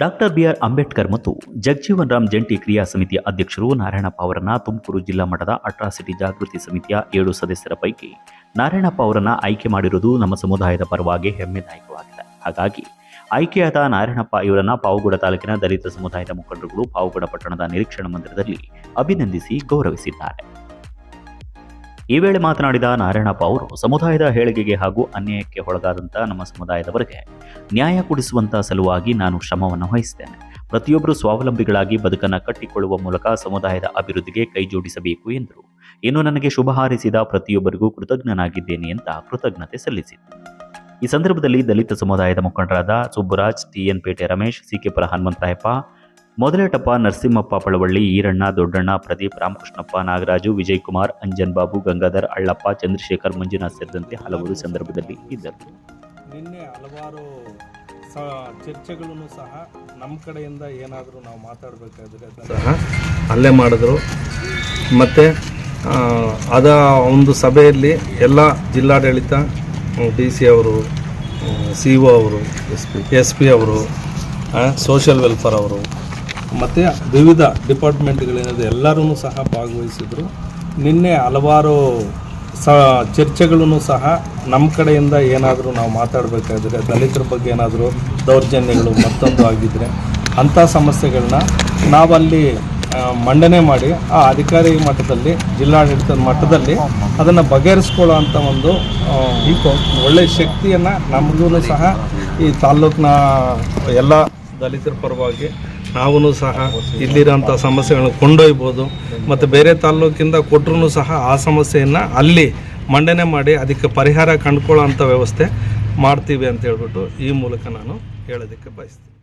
Doctor B R Ambedkar ಮತ್ತು ಜಗಜೀವನ್ ರಾಮ್ ಜಂಟಿ ಕ್ರಿಯಾ ಸಮಿತಿಯ ಅಧ್ಯಕ್ಷರು ನಾರಾಯಣಪ್ಪ ಅವರನ್ನ ತುಮಕೂರು ಜಿಲ್ಲಾ ಮಟ್ಟದ ಅಟ್ರಾಸಿಟಿ ಜಾಗೃತಿ ಸಮಿತಿಯ ಏಳು ಸದಸ್ಯರ ಪೈಕಿ ನಾರಾಯಣಪ್ಪ ಅವರನ್ನ ಆಯ್ಕೆ ಮಾಡಿರುವುದು ನಮ್ಮ ಸಮುದಾಯದ ಪರವಾಗಿ ಹೆಮ್ಮೆದಾಯಕವಾಗಿದೆ. ಹಾಗಾಗಿ ಆಯ್ಕೆಯಾದ ನಾರಾಯಣಪ್ಪ ಇವರನ್ನ ಪಾವುಗಡ ತಾಲೂಕಿನ ದಲಿತ ಸಮುದಾಯದ ಮುಖಂಡರುಗಳು ಪಾವುಗಡ ಪಟ್ಟಣದ ನಿರೀಕ್ಷಣಾ ಮಂದಿರದಲ್ಲಿ ಅಭಿನಂದಿಸಿ ಗೌರವಿಸಿದ್ದಾರೆ. ಈ ವೇಳೆ ಮಾತನಾಡಿದ ನಾರಾಯಣಪ್ಪ ಅವರು, ಸಮುದಾಯದ ಹೇಳಿಕೆಗೆ ಹಾಗೂ ಅನ್ಯಾಯಕ್ಕೆ ಒಳಗಾದಂಥ ನಮ್ಮ ಸಮುದಾಯದವರಿಗೆ ನ್ಯಾಯ ಕೊಡಿಸುವಂತ ಸಲುವಾಗಿ ನಾನು ಶ್ರಮವನ್ನು ವಹಿಸುತ್ತೇನೆ ಪ್ರತಿಯೊಬ್ಬರು ಸ್ವಾವಲಂಬಿಗಳಾಗಿ ಬದುಕನ್ನು ಕಟ್ಟಿಕೊಳ್ಳುವ ಮೂಲಕ ಸಮುದಾಯದ ಅಭಿವೃದ್ಧಿಗೆ ಕೈಜೋಡಿಸಬೇಕು ಎಂದರು. ಇನ್ನು ನನಗೆ ಶುಭ ಹಾರಿಸಿದ ಪ್ರತಿಯೊಬ್ಬರಿಗೂ ಕೃತಜ್ಞನಾಗಿದ್ದೇನೆ ಅಂತ ಕೃತಜ್ಞತೆ ಸಲ್ಲಿಸಿದರು ಈ ಸಂದರ್ಭದಲ್ಲಿ ದಲಿತ ಸಮುದಾಯದ ಮುಖಂಡರಾದ ಸುಬ್ಬರಾಜ್ ಟಿಎನ್ ಪೇಟೆ ರಮೇಶ್ ಸಿಕೆಪುರ ಹನುಮಂತರಾಯಪ್ಪ ಮೊದಲೇಟಪ್ಪ ನರಸಿಂಹಪ್ಪ ಪಳವಳ್ಳಿ ಈರಣ್ಣ ದೊಡ್ಡಣ್ಣ ಪ್ರದೀಪ್ ರಾಮಕೃಷ್ಣಪ್ಪ ನಾಗರಾಜು ವಿಜಯ್ ಕುಮಾರ್ ಅಂಜನ್ ಬಾಬು ಗಂಗಾಧರ್ ಅಳ್ಳಪ್ಪ ಚಂದ್ರಶೇಖರ್ ಮಂಜುನಾಥ್ ಸೇರಿದಂತೆ ಹಲವರು ಸಂದರ್ಭದಲ್ಲಿ ಇದ್ದರು. ನಿನ್ನೆ ಹಲವಾರು ಚರ್ಚೆಗಳನ್ನು ಸಹ ನಮ್ಮ ಕಡೆಯಿಂದ ಏನಾದರೂ ನಾವು ಮಾತಾಡಬೇಕಾದ್ರೆ ಸಹ ಅಲ್ಲೇ ಮಾಡಿದ್ರು. ಮತ್ತು ಅದ ಒಂದು ಸಭೆಯಲ್ಲಿ ಎಲ್ಲ ಜಿಲ್ಲಾಡಳಿತ ಡಿ ಸಿ ಅವರು ಸಿ ಒ ಅವರು ಎಸ್ ಪಿ ಎಸ್ ಪಿ ಅವರು ಸೋಷಿಯಲ್ ವೆಲ್ಫೇರ್ ಅವರು ಮತ್ತು ವಿವಿಧ ಡಿಪಾರ್ಟ್ಮೆಂಟ್ಗಳೇನಿದೆ ಎಲ್ಲರೂ ಸಹ ಭಾಗವಹಿಸಿದರು. ನಿನ್ನೆ ಹಲವಾರು ಸ ಚರ್ಚೆಗಳನ್ನು ಸಹ ನಮ್ಮ ಕಡೆಯಿಂದ ಏನಾದರೂ ನಾವು ಮಾತಾಡಬೇಕಾದ್ರೆ ದಲಿತರ ಬಗ್ಗೆ ಏನಾದರೂ ದೌರ್ಜನ್ಯಗಳು ಮತ್ತೊಂದು ಆಗಿದ್ದರೆ ಅಂಥ ಸಮಸ್ಯೆಗಳನ್ನ ನಾವಲ್ಲಿ ಮಂಡನೆ ಮಾಡಿ ಆ ಅಧಿಕಾರಿ ಮಟ್ಟದಲ್ಲಿ, ಜಿಲ್ಲಾಡಳಿತ ಮಟ್ಟದಲ್ಲಿ ಅದನ್ನು ಬಗೆಹರಿಸ್ಕೊಳ್ಳೋ ಅಂಥ ಒಂದು ಈ ಒಳ್ಳೆಯ ಶಕ್ತಿಯನ್ನು ನಮಗೂ ಸಹ ಈ ತಾಲ್ಲೂಕಿನ ಎಲ್ಲ ದಲಿತರ ಪರವಾಗಿ ನಾವು ಸಹ ಇಲ್ಲಿರೋಂಥ ಸಮಸ್ಯೆಗಳನ್ನು ಕೊಂಡೊಯ್ಬೋದು. ಮತ್ತು ಬೇರೆ ತಾಲ್ಲೂಕಿಂದ ಕೊಟ್ಟರು ಸಹ ಆ ಸಮಸ್ಯೆಯನ್ನು ಅಲ್ಲಿ ಮಂಡನೆ ಮಾಡಿ ಅದಕ್ಕೆ ಪರಿಹಾರ ಕಂಡುಕೊಳ್ಳೋ ವ್ಯವಸ್ಥೆ ಮಾಡ್ತೀವಿ ಅಂತ ಹೇಳ್ಬಿಟ್ಟು ಈ ಮೂಲಕ ನಾನು ಹೇಳೋದಕ್ಕೆ ಬಯಸ್ತೀನಿ.